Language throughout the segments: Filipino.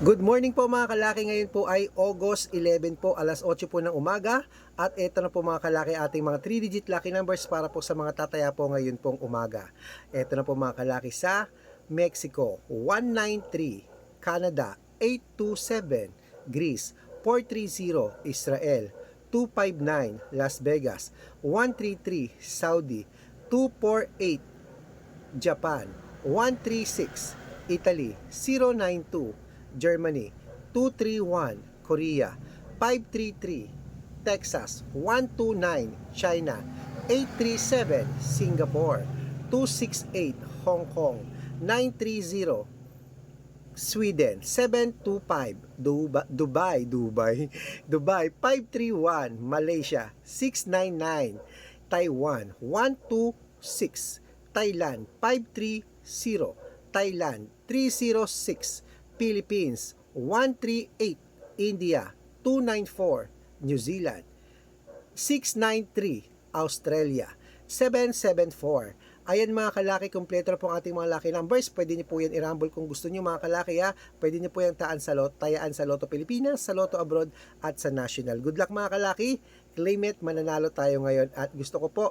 Good morning po mga kalaki. Ngayon po ay August 11 po, alas 8 po ng umaga. At ito na po mga kalaki ating mga 3-digit lucky numbers para po sa mga tataya po ngayon pong umaga. Ito na po mga kalaki sa Mexico, 193, Canada, 827, Greece, 430, Israel, 259, Las Vegas, 133, Saudi, 248, Japan 136 Italy 092 Germany 231 Korea 533 Texas 129 China 837 Singapore 268 Hong Kong 930 Sweden 725 Dubai Dubai Dubai Dubai 531 Malaysia 699 Taiwan 126 Thailand 530 Thailand 306 Philippines 138 India 294 New Zealand 693 Australia 774 Ayan mga kalaki, kompleto na po ang ating mga lucky numbers. Pwede niyo po yan i-rumble kung gusto niyo mga kalaki ha. Pwede niyo po yung taan sa lot, tayaan sa Lotto Pilipinas, sa Lotto Abroad at sa National. Good luck mga kalaki. Claim it, mananalo tayo ngayon. At gusto ko po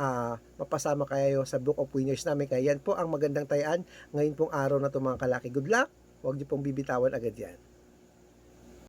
ah mapasama kayo sa Book of Winners namin. Kaya yan po ang magandang tayaan ngayon pong araw na to mga kalaki. Good luck. Huwag niyo pong bibitawan agad yan.